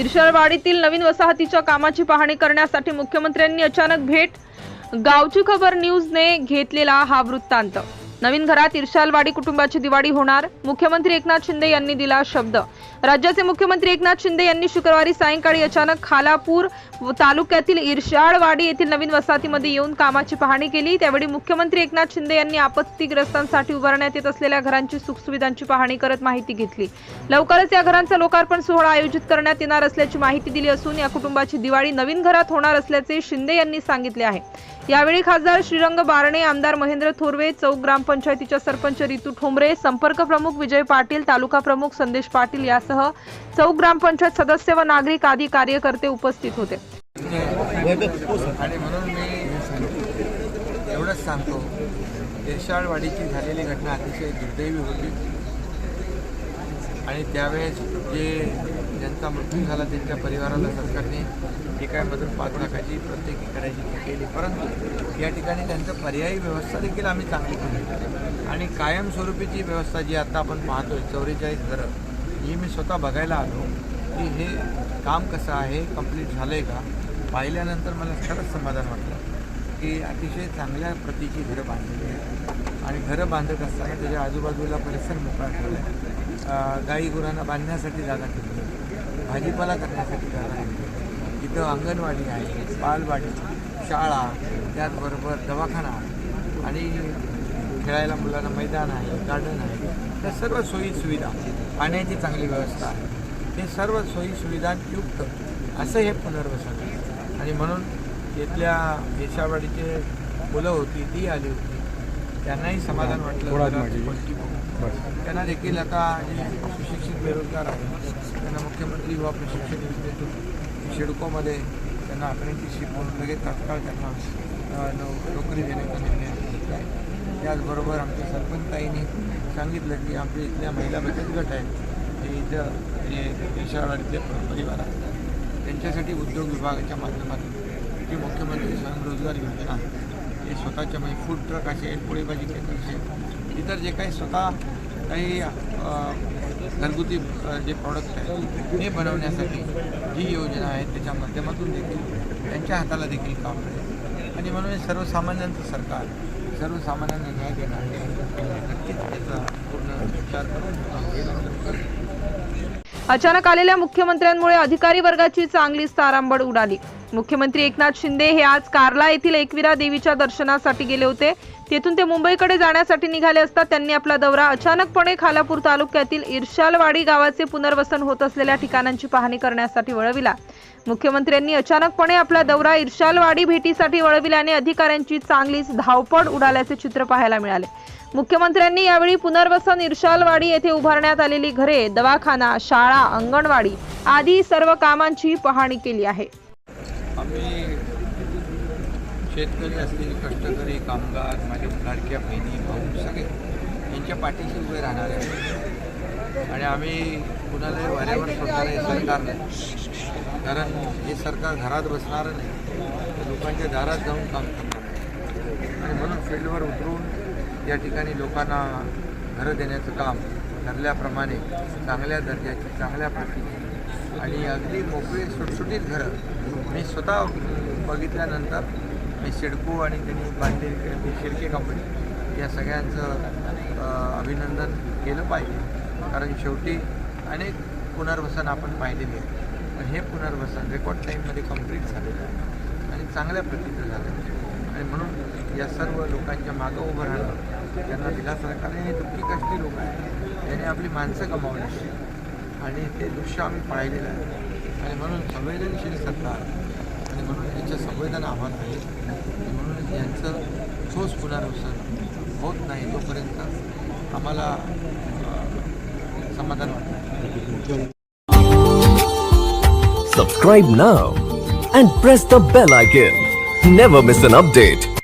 इरशाळवाडीतील नवीन वसाहतीच्या कामाची पाहणी करण्यासाठी मुख्यमंत्र्यांनी अचानक भेट गावची खबर न्यूजने घेतलेला हा वृत्तांत. नवीन घरात इर्शालवाडी कुटुंबाची दिवाळी होणार. मुख्यमंत्री एकनाथ शिंदे यांनी दिला शब्द. राज्याचे मुख्यमंत्री एकनाथ शिंदे यांनी शुक्रवारी सायंकाळी अचानक खालापूर तालुक्यातील इर्शाळवाडी येथील नवीन वसाहतीमध्ये येऊन कामाची पाहणी केली. त्यावेळी मुख्यमंत्री एकनाथ शिंदे यांनी आपत्तीग्रस्तांसाठी उभारण्यात येत असलेल्या घरांची सुखसुविधांची पाहणी करत माहिती घेतली. लवकरच या घरांचा लोकार्पण सोहळा आयोजित करण्यात येणार असल्याची माहिती दिली असून या कुटुंबाची दिवाळी नवीन घरात होणार असल्याचे शिंदे यांनी सांगितले आहे. यावेळी खासदार श्रीरंग बारणे आमदार महेंद्र थोरवे चौक ग्रामपंचायतीच्या सरपंच रितू ठोंबरे संपर्क प्रमुख विजय पाटील तालुका प्रमुख संदेश पाटील यासह चौक ग्रामपंचायत सदस्य व नागरिक आदी कार्यकर्ते उपस्थित होते. आणि म्हणून मी एवढंच सांगतो देशाळवाडीची झालेली घटना अतिशय दुर्दैवी होती. आणि त्यावेळेस जे ज्यांचा मृत्यू झाला त्यांच्या परिवाराला सरकारने जी पाच लाखाची प्रत्येकी करायची केली. परंतु या ठिकाणी त्यांचं पर्यायी व्यवस्था देखील आम्ही चांगली केली आणि कायमस्वरूपीची व्यवस्था जी आता आपण पाहतो आहे चौवेचाळीस घरं ही मी स्वतः बघायला आलो की हे काम कसं आहे कंप्लीट झालं आहे का? पाहिल्यानंतर मला खरंच समाधान वाटलं. की अतिशय चांगल्या प्रतीची घरं बांधलेली आहेत. आणि घरं बांधत असताना त्याच्या आजूबाजूला परिसर मोकळा ठेवला आहे. गाई गुरांना बांधण्यासाठी जागा ठेवली भाजीपाला करण्यासाठी जागा ठेवली आहे. इथं अंगणवाडी आहे बालवाडी शाळा त्याचबरोबर दवाखाना आणि खेळायला मुलांना मैदान आहे गार्डन आहे. त्या सर्व सोयी सुविधा पाण्याची चांगली व्यवस्था आहे. हे सर्व सोयी सुविधांयुक्त असं हे पुनर्वसन आणि म्हणून इथल्या देशावाडीचे मुलं होती ती आली होती. त्यांनाही समाधान वाटलं. त्यांना देखील आता जे सुशिक्षित बेरोजगार आहेत. त्यांना मुख्यमंत्री युवा प्रशिक्षण योजनेतून शिडकोमध्ये त्यांना अप्रेंटिसशिप म्हणून लगेच तात्काळ त्यांना नोकरी देण्याचा निर्णय घेतला आहे. त्याचबरोबर आमच्या सरपंचताईंनी सांगितलं की आमच्या इथल्या महिला बचत गट आहेत. हे इथं जे देशावाडीतले परिवार आहेत. त्यांच्यासाठी उद्योग विभागाच्या माध्यमातून जी मुख्यमंत्री स्वयंरोजगार योजना हे स्वतःच्या म्हणजे फूड ट्रक असेल पोळीभाजी केंद्र असेल इतर जे काही स्वतः काही घरगुती जे प्रॉडक्ट आहेत ते बनवण्यासाठी जी योजना आहे त्याच्या माध्यमातून देखील त्यांच्या हाताला देखील काम मिळेल आणि म्हणून सर्वसामान्यांचं सरकार सर्वसामान्यांना न्याय देणार आहे नक्कीच त्याचा पूर्ण विचार करून अचानक आलेल्या मुख्यमंत्र्यांमुळे अधिकारी वर्गाची चांगलीच तारांबळ उडाली. मुख्यमंत्री एकनाथ शिंदे हे आज कार्ला येथील एकविरा देवीच्या दर्शनासाठी गेले होते. तेथून ते मुंबईकडे जाण्यासाठी निघाले असता त्यांनी आपला दौरा अचानकपणे खालापूर तालुक्यातील इर्शालवाडी गावाचे पुनर्वसन होत असलेल्या ठिकाणांची पाहणी करण्यासाठी वळविला. मुख्यमंत्र्यांनी अचानकपणे आपला दौरा इर्शालवाडी भेटीसाठी वळविल्याने अधिकाऱ्यांची चांगलीच धावपळ उडाल्याचे चित्र पाहायला मिळाले. मुख्यमंत्र्यांनी यावेळी पुनर्वसन इर्शालवाडी येथे उभारण्यात आलेली घरे दवाखाना शाळा अंगणवाडी आदी सर्व कामांची पाहणी केली आहे. आम्ही शेतकरी असतील कष्टकरी कामगार माझे लाडक्या बहिणी भाऊ सगळे यांच्या पाठीशी उभे राहणार आहे आणि आम्ही कुणालाही वाऱ्यावर सोडणार हे सरकार नाही. कारण हे सरकार घरात बसणारं नाही. तर लोकांच्या दारात जाऊन काम करणार आणि म्हणून फील्डवर उतरून या ठिकाणी लोकांना घरं देण्याचं काम ठरल्याप्रमाणे चांगल्या दर्जाची चांगल्या प्रतीची आणि अगदी मोकळी सुटसुटीत घरं. मी स्वतः बघितल्यानंतर मी सिडको आणि त्यांनी बांधलेली ती शिर्के कंपनी या सगळ्यांचं अभिनंदन केलं पाहिजे. कारण शेवटी अनेक पुनर्वसन आपण पाहिलेले आहे. पण हे पुनर्वसन रेकॉर्ड टाईममध्ये कंप्लीट झालेलं आहे. आणि चांगल्या प्रतीचं झालं आणि म्हणून या सर्व लोकांच्या मागं उभं राहणं त्यांना दिलासा कारण हे दुःखी कष्टी लोक आहेत. त्याने आपली माणसं गमावली आणि ते दृश्य आम्ही पाहिलेलं आहे आणि म्हणून संवेदनशील सरकार आणि म्हणून याच्या संवेदना आव्हान आहे आणि म्हणून यांचं ठोस पुनर्वसन होत नाही तोपर्यंत आम्हाला समाधान वाटतं Subscribe now and press the bell icon. Never miss an update.